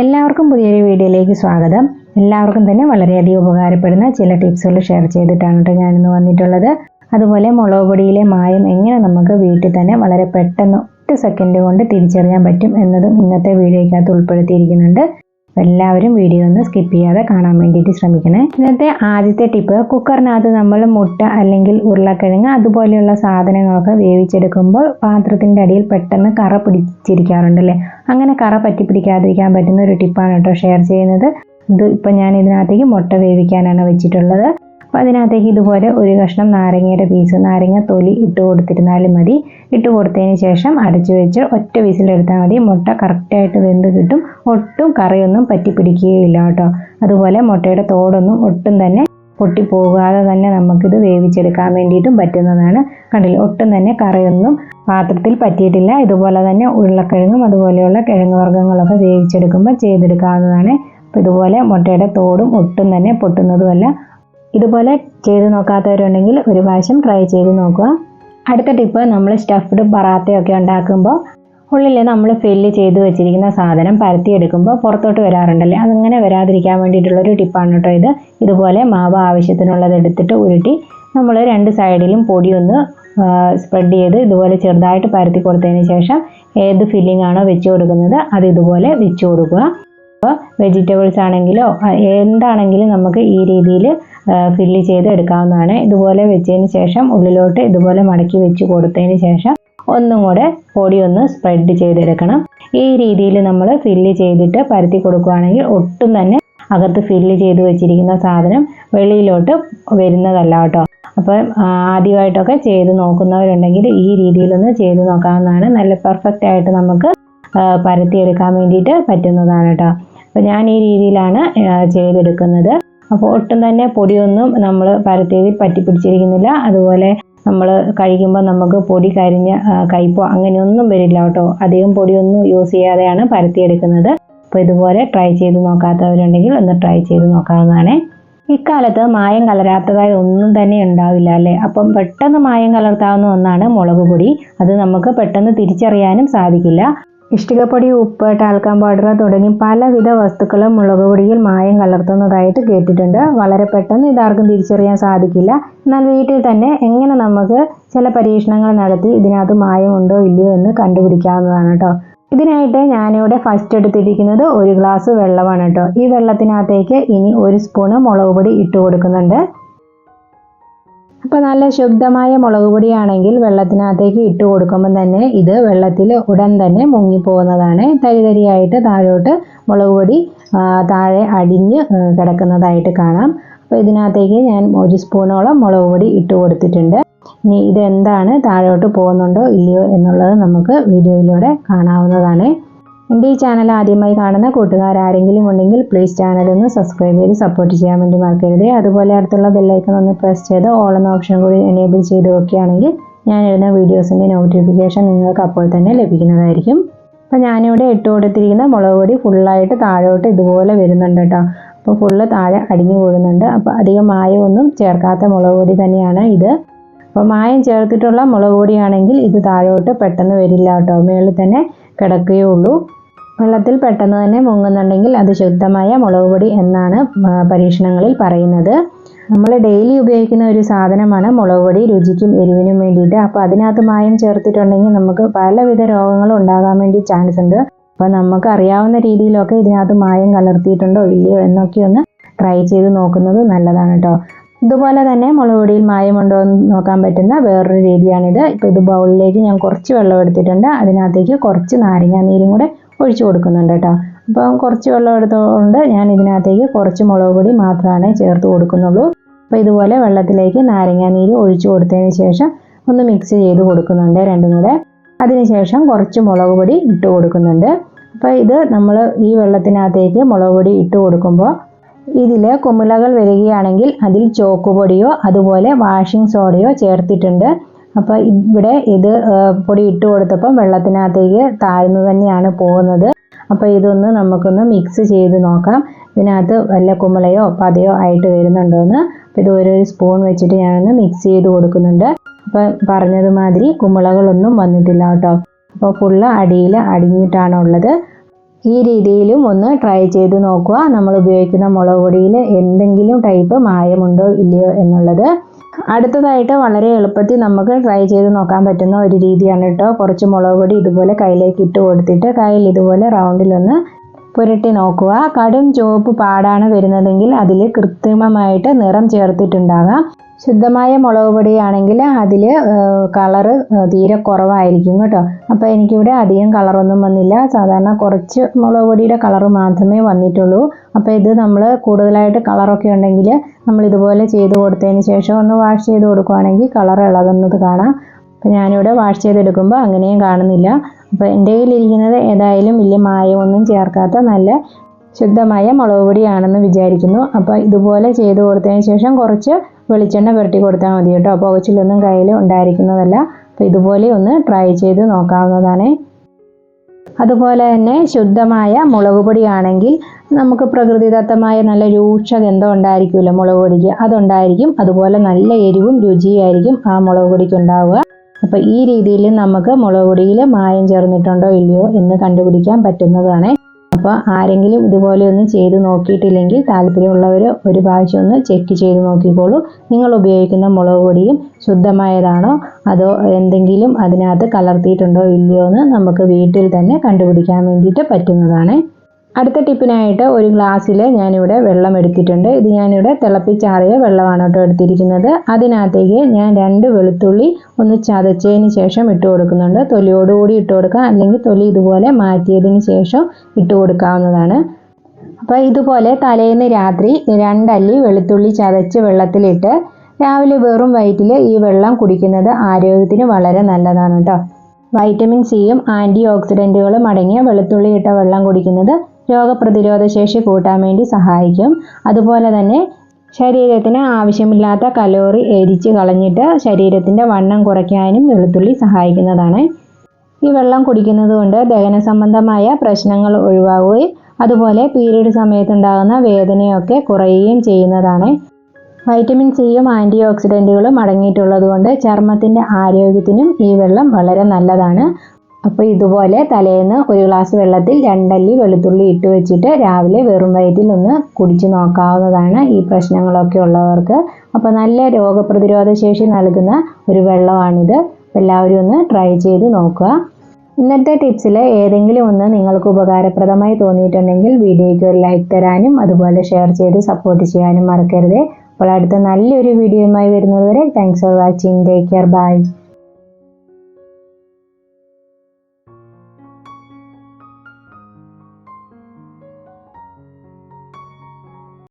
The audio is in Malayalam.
എല്ലാവർക്കും പുതിയൊരു വീഡിയോയിലേക്ക് സ്വാഗതം. എല്ലാവർക്കും തന്നെ വളരെയധികം ഉപകാരപ്പെടുന്ന ചില ടിപ്സുകൾ ഷെയർ ചെയ്തിട്ടാണ് കേട്ടോ ഞാനിന്ന് വന്നിട്ടുള്ളത്. അതുപോലെ മുളക് പൊടിയിലെ മായം എങ്ങനെ നമുക്ക് വീട്ടിൽ തന്നെ വളരെ പെട്ടെന്ന് ഒറ്റ സെക്കൻഡ് കൊണ്ട് തിരിച്ചറിയാൻ പറ്റും എന്നതും ഇന്നത്തെ വീഡിയോയ്ക്കകത്ത് ഉൾപ്പെടുത്തിയിരിക്കുന്നുണ്ട്. എല്ലാവരും വീഡിയോ ഒന്ന് സ്കിപ്പ് ചെയ്യാതെ കാണാൻ വേണ്ടിയിട്ട് ശ്രമിക്കണേ. ഇന്നത്തെ ആദ്യത്തെ ടിപ്പ് കുക്കറിനകത്ത് നമ്മൾ മുട്ട അല്ലെങ്കിൽ ഉരുളക്കിഴങ്ങ് അതുപോലെയുള്ള സാധനങ്ങളൊക്കെ വേവിച്ചെടുക്കുമ്പോൾ പാത്രത്തിന്റെ അടിയിൽ പെട്ടെന്ന് കറ പിടിച്ചിരിക്കാറുണ്ടല്ലേ? അങ്ങനെ കറ പറ്റി പിടിക്കാതിരിക്കാൻ പറ്റുന്ന ഒരു ടിപ്പാണ് കേട്ടോ ഷെയർ ചെയ്യുന്നത്. ഇത് ഇപ്പം ഞാൻ ഇതിനകത്തേക്ക് മുട്ട വേവിക്കാനാണ് വെച്ചിട്ടുള്ളത്. അപ്പോൾ അതിനകത്തേക്ക് ഇതുപോലെ ഒരു കഷ്ണം നാരങ്ങയുടെ പീസ് നാരങ്ങ തൊലി ഇട്ട് കൊടുത്തിരുന്നാലും മതി. ഇട്ട് കൊടുത്തതിന് ശേഷം അടച്ചു വെച്ച് ഒറ്റ വിസിലെടുത്താൽ മതി. മുട്ട കറക്റ്റായിട്ട് വെന്ത് കിട്ടും. ഒട്ടും കറിയൊന്നും പറ്റി പിടിക്കുകയില്ല കേട്ടോ. അതുപോലെ മുട്ടയുടെ തോടൊന്നും ഒട്ടും തന്നെ പൊട്ടിപ്പോകാതെ തന്നെ നമുക്കിത് വേവിച്ചെടുക്കാൻ വേണ്ടിയിട്ടും പറ്റുന്നതാണ്. കണ്ടില്ല? ഒട്ടും തന്നെ കറിയൊന്നും പാത്രത്തിൽ പറ്റിയിട്ടില്ല. ഇതുപോലെ തന്നെ ഉരുളക്കിഴങ്ങും അതുപോലെയുള്ള കിഴങ്ങ് വർഗങ്ങളൊക്കെ വേവിച്ചെടുക്കുമ്പോൾ ചെയ്തെടുക്കാവുന്നതാണ്. അപ്പോൾ ഇതുപോലെ മുട്ടയുടെ തോടും ഒട്ടും തന്നെ പൊട്ടുന്നതുമല്ല. ഇതുപോലെ ചെയ്ത് നോക്കാത്തവരുണ്ടെങ്കിൽ ഒരു പ്രാവശ്യം ട്രൈ ചെയ്ത് നോക്കുക. അടുത്ത ടിപ്പ് നമ്മൾ സ്റ്റഫ്ഡ് പറാത്തയൊക്കെ ഉണ്ടാക്കുമ്പോൾ ഉള്ളിൽ നമ്മൾ ഫില്ല് ചെയ്ത് വെച്ചിരിക്കുന്ന സാധനം പരത്തിയെടുക്കുമ്പോൾ പുറത്തോട്ട് വരാറുണ്ടല്ലേ? അതങ്ങനെ വരാതിരിക്കാൻ വേണ്ടിയിട്ടുള്ളൊരു ടിപ്പാണ് കേട്ടോ ഇത്. ഇതുപോലെ മാവ് ആവശ്യത്തിനുള്ളത് എടുത്തിട്ട് ഉരുട്ടി നമ്മൾ രണ്ട് സൈഡിലും പൊടി ഒന്ന് സ്പ്രെഡ് ചെയ്ത് ഇതുപോലെ ചെറുതായിട്ട് പരത്തി കൊടുത്തതിന് ശേഷം ഏത് ഫില്ലിംഗ് ആണോ വെച്ച് കൊടുക്കുന്നത് അത് ഇതുപോലെ വെച്ച് കൊടുക്കുക. അപ്പോൾ വെജിറ്റബിൾസ് ആണെങ്കിലോ എന്താണെങ്കിലും നമുക്ക് ഈ രീതിയിൽ ഫില്ല് ചെയ്ത് എടുക്കാവുന്നതാണ്. ഇതുപോലെ വെച്ചതിന് ശേഷം ഉള്ളിലോട്ട് ഇതുപോലെ മടക്കി വെച്ച് കൊടുത്തതിന് ശേഷം ഒന്നും കൂടെ പൊടി ഒന്ന് സ്പ്രെഡ് ചെയ്തെടുക്കണം. ഈ രീതിയിൽ നമ്മൾ ഫില്ല് ചെയ്തിട്ട് പരത്തി കൊടുക്കുകയാണെങ്കിൽ ഒട്ടും തന്നെ അകത്ത് ഫില്ല് ചെയ്ത് വെച്ചിരിക്കുന്ന സാധനം വെളിയിലോട്ട് വരുന്നതല്ല കേട്ടോ. അപ്പം ആദ്യമായിട്ടൊക്കെ ചെയ്ത് നോക്കുന്നവരുണ്ടെങ്കിൽ ഈ രീതിയിലൊന്ന് ചെയ്ത് നോക്കാവുന്നതാണ്. നല്ല പെർഫെക്റ്റ് ആയിട്ട് നമുക്ക് പരത്തിയെടുക്കാൻ വേണ്ടിയിട്ട് പറ്റുന്നതാണ് കേട്ടോ. അപ്പോൾ ഞാൻ ഈ രീതിയിലാണ് ചെയ്തെടുക്കുന്നത്. അപ്പോൾ ഒട്ടും തന്നെ പൊടിയൊന്നും നമ്മൾ പരത്തിയതിൽ പറ്റി പിടിച്ചിരിക്കുന്നില്ല. അതുപോലെ നമ്മൾ കഴിക്കുമ്പോൾ നമുക്ക് പൊടി കരിഞ്ഞ കയ്പോ അങ്ങനെയൊന്നും വരില്ല കേട്ടോ. അധികം പൊടിയൊന്നും യൂസ് ചെയ്യാതെയാണ് പരത്തിയെടുക്കുന്നത്. അപ്പോൾ ഇതുപോലെ ട്രൈ ചെയ്ത് നോക്കാത്തവരുണ്ടെങ്കിൽ ഒന്ന് ട്രൈ ചെയ്ത് നോക്കാവുന്നതാണ്. ഇക്കാലത്ത് മായം കലരാത്തതായി ഒന്നും തന്നെ ഉണ്ടാവില്ല അല്ലേ? അപ്പം പെട്ടെന്ന് മായം കലർത്താവുന്ന ഒന്നാണ് മുളക് പൊടി. അത് നമുക്ക് പെട്ടെന്ന് തിരിച്ചറിയാനും സാധിക്കില്ല. ഇഷ്ടികപ്പൊടി ഉപ്പ് ടാൽക്കാം പൗഡർ തുടങ്ങി പലവിധ വസ്തുക്കളും മുളക് പൊടിയിൽ മായം കലർത്തുന്നതായിട്ട് കേട്ടിട്ടുണ്ട്. വളരെ പെട്ടെന്ന് ഇതാർക്കും തിരിച്ചറിയാൻ സാധിക്കില്ല. എന്നാൽ വീട്ടിൽ തന്നെ എങ്ങനെ നമുക്ക് ചില പരീക്ഷണങ്ങൾ നടത്തി ഇതിനകത്ത് ഉണ്ടോ ഇല്ലയോ എന്ന് കണ്ടുപിടിക്കാവുന്നതാണ് കേട്ടോ. ഇതിനായിട്ട് ഞാനിവിടെ ഫസ്റ്റ് എടുത്തിരിക്കുന്നത് ഒരു ഗ്ലാസ് വെള്ളമാണ് കേട്ടോ. ഈ വെള്ളത്തിനകത്തേക്ക് ഇനി ഒരു സ്പൂണ് മുളക് പൊടി ഇട്ട് കൊടുക്കുന്നുണ്ട് അപ്പോൾ നല്ല ശുദ്ധമായ മുളക് പൊടിയാണെങ്കിൽ വെള്ളത്തിനകത്തേക്ക് ഇട്ട് കൊടുക്കുമ്പോൾ തന്നെ ഇത് വെള്ളത്തിൽ ഉടൻ തന്നെ മുങ്ങിപ്പോകുന്നതാണ്. തരി തരിയായിട്ട് താഴോട്ട് മുളക് പൊടി താഴെ അടിഞ്ഞ് കിടക്കുന്നതായിട്ട് കാണാം. അപ്പോൾ ഇതിനകത്തേക്ക് ഞാൻ ഒരു സ്പൂണോളം മുളക് പൊടി ഇട്ട് കൊടുത്തിട്ടുണ്ട്. ഇനി ഇതെന്താണ് താഴോട്ട് പോകുന്നുണ്ടോ ഇല്ലയോ എന്നുള്ളത് നമുക്ക് വീഡിയോയിലൂടെ കാണാവുന്നതാണ്. എന്റെ ഈ ചാനൽ ആദ്യമായി കാണുന്ന കൂട്ടുകാർ ആരെങ്കിലും ഉണ്ടെങ്കിൽ പ്ലീസ് ചാനൽ ഒന്ന് സബ്സ്ക്രൈബ് ചെയ്ത് സപ്പോർട്ട് ചെയ്യാൻ വേണ്ടി മറക്കരുത്. അതുപോലെ അടുത്തുള്ള ബെല്ലൈക്കൺ ഒന്ന് പ്രസ് ചെയ്ത് ഓൾ എന്ന ഓപ്ഷൻ കൂടി എനേബിൾ ചെയ്ത് വെക്കുകയാണെങ്കിൽ ഞാൻ എഴുതുന്ന വീഡിയോസിന്റെ നോട്ടിഫിക്കേഷൻ നിങ്ങൾക്ക് അപ്പോൾ തന്നെ ലഭിക്കുന്നതായിരിക്കും. അപ്പോൾ ഞാനിവിടെ ഇട്ട് കൊടുത്തിരിക്കുന്ന മുളക് പൊടി ഫുള്ളായിട്ട് താഴോട്ട് ഇതുപോലെ വരുന്നുണ്ട് കേട്ടോ. അപ്പോൾ ഫുള്ള് താഴെ അടിഞ്ഞു കൂടുന്നുണ്ട്. അപ്പോൾ അധികം മായമൊന്നും ചേർക്കാത്ത മുളക് പൊടി തന്നെയാണ് ഇത്. അപ്പോൾ മായം ചേർത്തിട്ടുള്ള മുളക് പൊടിയാണെങ്കിൽ ഇത് താഴോട്ട് പെട്ടെന്ന് വരില്ല കേട്ടോ. മുകളിൽ തന്നെ കിടക്കുകയുള്ളൂ വെള്ളത്തിൽ പെട്ടെന്ന് തന്നെ മുങ്ങുന്നുണ്ടെങ്കിൽ അത് ശുദ്ധമായ മുളക് പൊടി എന്നാണ് പരീക്ഷണങ്ങളിൽ പറയുന്നത്. നമ്മൾ ഡെയിലി ഉപയോഗിക്കുന്ന ഒരു സാധനമാണ് മുളക് പൊടി. രുചിക്കും എരിവിനും വേണ്ടിയിട്ട്. അപ്പോൾ അതിനകത്ത് മായം ചേർത്തിട്ടുണ്ടെങ്കിൽ നമുക്ക് പലവിധ രോഗങ്ങളും ഉണ്ടാകാൻ വേണ്ടി ചാൻസ് ഉണ്ട്. അപ്പോൾ നമുക്ക് അറിയാവുന്ന രീതിയിലൊക്കെ ഇതിനകത്ത് മായം കലർത്തിയിട്ടുണ്ടോ ഇല്ലയോ എന്നൊക്കെ ഒന്ന് ട്രൈ ചെയ്ത് നോക്കുന്നത് നല്ലതാണ് കേട്ടോ ഇതുപോലെ തന്നെ മുളക് പൊടിയിൽ മായമുണ്ടോ എന്ന് നോക്കാൻ പറ്റുന്ന വേറൊരു രീതിയാണിത്. ഇപ്പോൾ ഇത് ബൗളിലേക്ക് ഞാൻ കുറച്ച് വെള്ളം എടുത്തിട്ടുണ്ട്. അതിനകത്തേക്ക് കുറച്ച് നാരങ്ങ നീരും കൂടെ ഒഴിച്ചു കൊടുക്കുന്നുണ്ട് കേട്ടോ. അപ്പോൾ കുറച്ച് വെള്ളം എടുത്തുകൊണ്ട് ഞാൻ ഇതിനകത്തേക്ക് കുറച്ച് മുളക് പൊടി മാത്രമാണ് ചേർത്ത് കൊടുക്കുന്നുള്ളൂ. അപ്പോൾ ഇതുപോലെ വെള്ളത്തിലേക്ക് നാരങ്ങ നീര് ഒഴിച്ചു കൊടുത്തതിന് ശേഷം ഒന്ന് മിക്സ് ചെയ്ത് കൊടുക്കുന്നുണ്ട് രണ്ടും കൂടെ. അതിനുശേഷം കുറച്ച് മുളക് പൊടി ഇട്ട് കൊടുക്കുന്നുണ്ട്. അപ്പോൾ ഇത് നമ്മൾ ഈ വെള്ളത്തിനകത്തേക്ക് മുളക് പൊടി ഇട്ട് കൊടുക്കുമ്പോൾ ഇതിൽ കുമിളകൾ വരികയാണെങ്കിൽ അതിൽ ചോക്ക് പൊടിയോ അതുപോലെ വാഷിംഗ് സോഡയോ ചേർത്തിട്ടുണ്ട്. അപ്പോൾ ഇവിടെ ഇത് പൊടി ഇട്ട് കൊടുത്തപ്പം വെള്ളത്തിനകത്തേക്ക് താഴ്ന്നു തന്നെയാണ് പോകുന്നത്. അപ്പോൾ ഇതൊന്ന് നമുക്കൊന്ന് മിക്സ് ചെയ്ത് നോക്കാം. ഇതിനകത്ത് വല്ല കുമിളയോ പതയോ ആയിട്ട് വരുന്നുണ്ടോ എന്ന് ഇത് ഓരോ സ്പൂൺ വെച്ചിട്ട് ഞാനൊന്ന് മിക്സ് ചെയ്ത് കൊടുക്കുന്നുണ്ട്. അപ്പോൾ പറഞ്ഞതുമാതിരി കുമിളകളൊന്നും വന്നിട്ടില്ല കേട്ടോ. അപ്പോൾ ഫുള്ള് അടിയിൽ അടിഞ്ഞിട്ടാണ് ഉള്ളത് ഈ രീതിയിലും ഒന്ന് ട്രൈ ചെയ്ത് നോക്കുക. നമ്മൾ ഉപയോഗിക്കുന്ന മുളക് പൊടിയിൽ എന്തെങ്കിലും ടൈപ്പ് മായമുണ്ടോ ഇല്ലയോ എന്നുള്ളത്. അടുത്തതായിട്ട് വളരെ എളുപ്പത്തിൽ നമുക്ക് ട്രൈ ചെയ്ത് നോക്കാൻ പറ്റുന്ന ഒരു രീതിയാണ് കേട്ടോ കുറച്ച് മുളക് പൊടി ഇതുപോലെ കയ്യിലേക്ക് ഇട്ട് കൊടുത്തിട്ട് കയ്യിൽ ഇതുപോലെ റൗണ്ടിലൊന്ന് പുരട്ടി നോക്കുക. കടും ചുവപ്പ് പാടാണ് വരുന്നതെങ്കിൽ അതിൽ കൃത്രിമമായിട്ട് നിറം ചേർത്തിട്ടുണ്ടാകാം. ശുദ്ധമായ മുളക് പൊടിയാണെങ്കിൽ അതിൽ കളറ് തീരെ കുറവായിരിക്കും കേട്ടോ. അപ്പോൾ എനിക്കിവിടെ അധികം കളറൊന്നും വന്നില്ല. സാധാരണ കുറച്ച് മുളക് പൊടിയുടെ കളറ് മാത്രമേ വന്നിട്ടുള്ളൂ. അപ്പോൾ ഇത് നമ്മൾ കൂടുതലായിട്ട് കളറൊക്കെ ഉണ്ടെങ്കിൽ നമ്മൾ ഇതുപോലെ ചെയ്ത് കൊടുത്തതിന് ശേഷം ഒന്ന് വാഷ് ചെയ്ത് കൊടുക്കുകയാണെങ്കിൽ കളർ ഇളകുന്നത് കാണാം. അപ്പോൾ ഞാനിവിടെ വാഷ് ചെയ്തെടുക്കുമ്പോൾ അങ്ങനെയും കാണുന്നില്ല. അപ്പോൾ എന്റെ കയ്യിലിരിക്കുന്നത് ഏതായാലും വലിയ മായമൊന്നും ചേർക്കാത്ത നല്ല ശുദ്ധമായ മുളക് പൊടിയാണെന്ന് വിചാരിക്കുന്നു. അപ്പോൾ ഇതുപോലെ ചെയ്ത് കൊടുത്തതിന് ശേഷം കുറച്ച് വെളിച്ചെണ്ണ പുരട്ടി കൊടുത്താൽ മതി കേട്ടോ. പുകച്ചിലൊന്നും കയ്യിൽ ഉണ്ടായിരിക്കുന്നതല്ല. അപ്പോൾ ഇതുപോലെ ഒന്ന് ട്രൈ ചെയ്ത് നോക്കാവുന്നതാണ്. അതുപോലെ തന്നെ ശുദ്ധമായ മുളക് പൊടിയാണെങ്കിൽ നമുക്ക് പ്രകൃതിദത്തമായ നല്ല രൂക്ഷ ഗന്ധം ഉണ്ടായിരിക്കുമല്ലോ മുളക് പൊടിക്ക്? അതുണ്ടായിരിക്കും. അതുപോലെ നല്ല എരിവും രുചിയായിരിക്കും ആ മുളക് പൊടിക്ക് ഉണ്ടാവുക. അപ്പോൾ ഈ രീതിയിൽ നമുക്ക് മുളക് പൊടിയിൽ മായം ചേർന്നിട്ടുണ്ടോ ഇല്ലയോ എന്ന് കണ്ടുപിടിക്കാൻ പറ്റുന്നതാണ്. അപ്പോൾ ആരെങ്കിലും ഇതുപോലെ ഒന്ന് ചെയ്ത് നോക്കിയിട്ടില്ലെങ്കിൽ താല്പര്യമുള്ളവർ ഒരു പ്രാവശ്യം ഒന്ന് ചെക്ക് ചെയ്ത് നോക്കിക്കോളൂ. നിങ്ങൾ ഉപയോഗിക്കുന്ന മുളക് പൊടിയും ശുദ്ധമായതാണോ? അതോ എന്തെങ്കിലും അതിനകത്ത് കലർത്തിയിട്ടുണ്ടോ ഇല്ലയോ എന്ന് നമുക്ക് വീട്ടിൽ തന്നെ കണ്ടുപിടിക്കാൻ വേണ്ടിയിട്ട് പറ്റുന്നതാണ്. അടുത്ത ടിപ്പിനായിട്ട് ഒരു ഗ്ലാസ്സിൽ ഞാനിവിടെ വെള്ളം എടുത്തിട്ടുണ്ട്. ഇത് ഞാനിവിടെ തിളപ്പിച്ചാറിയ വെള്ളമാണ് കേട്ടോ എടുത്തിരിക്കുന്നത്. അതിനകത്തേക്ക് ഞാൻ രണ്ട് വെളുത്തുള്ളി ഒന്ന് ചതച്ചതിന് ശേഷം ഇട്ട് കൊടുക്കുന്നുണ്ട്. തൊലിയോടുകൂടി ഇട്ട് കൊടുക്കാം അല്ലെങ്കിൽ തൊലി ഇതുപോലെ മാറ്റിയതിന് ശേഷം ഇട്ട് കൊടുക്കാവുന്നതാണ്. അപ്പോൾ ഇതുപോലെ തലേന്ന് രാത്രി രണ്ടല്ലി വെളുത്തുള്ളി ചതച്ച് വെള്ളത്തിലിട്ട് രാവിലെ വെറും വയറ്റിൽ ഈ വെള്ളം കുടിക്കുന്നത് ആരോഗ്യത്തിന് വളരെ നല്ലതാണ് കേട്ടോ. വൈറ്റമിൻ സിയും ആന്റി ഓക്സിഡന്റുകളും അടങ്ങിയ വെളുത്തുള്ളി ഇട്ട വെള്ളം കുടിക്കുന്നത് രോഗപ്രതിരോധ ശേഷി കൂട്ടാൻ വേണ്ടി സഹായിക്കും. അതുപോലെ തന്നെ ശരീരത്തിന് ആവശ്യമില്ലാത്ത കലോറി എരിച്ച് കളഞ്ഞിട്ട് ശരീരത്തിന്റെ വണ്ണം കുറയ്ക്കാനും വെളുത്തുള്ളി സഹായിക്കുന്നതാണ്. ഈ വെള്ളം കുടിക്കുന്നത് കൊണ്ട് ദഹന സംബന്ധമായ പ്രശ്നങ്ങൾ ഒഴിവാകുകയും അതുപോലെ പീരീഡ് സമയത്തുണ്ടാകുന്ന വേദനയൊക്കെ കുറയുകയും ചെയ്യുന്നതാണ്. വൈറ്റമിൻ സിയും ആന്റി ഓക്സിഡന്റുകളും അടങ്ങിയിട്ടുള്ളത് കൊണ്ട് ചർമ്മത്തിന്റെ ആരോഗ്യത്തിനും ഈ വെള്ളം വളരെ നല്ലതാണ്. അപ്പോൾ ഇതുപോലെ തലേന്ന് ഒരു ഗ്ലാസ് വെള്ളത്തിൽ രണ്ടല്ലി വെളുത്തുള്ളി ഇട്ട് വെച്ചിട്ട് രാവിലെ വെറും വയറ്റിൽ ഒന്ന് കുടിച്ചു നോക്കാവുന്നതാണ് ഈ പ്രശ്നങ്ങളൊക്കെ ഉള്ളവർക്ക്. അപ്പോൾ നല്ല രോഗപ്രതിരോധ ശേഷി നൽകുന്ന ഒരു വെള്ളമാണിത്. എല്ലാവരും ഒന്ന് ട്രൈ ചെയ്ത് നോക്കുക. ഇന്നത്തെ ടിപ്സിൽ ഏതെങ്കിലും ഒന്ന് നിങ്ങൾക്ക് ഉപകാരപ്രദമായി തോന്നിയിട്ടുണ്ടെങ്കിൽ വീഡിയോയ്ക്ക് ഒരു ലൈക്ക് തരാനും അതുപോലെ ഷെയർ ചെയ്ത് സപ്പോർട്ട് ചെയ്യാനും മറക്കരുത്. അപ്പോൾ അടുത്ത നല്ലൊരു വീഡിയോയുമായി വരുന്നതുവരെ thanks for watching take care bye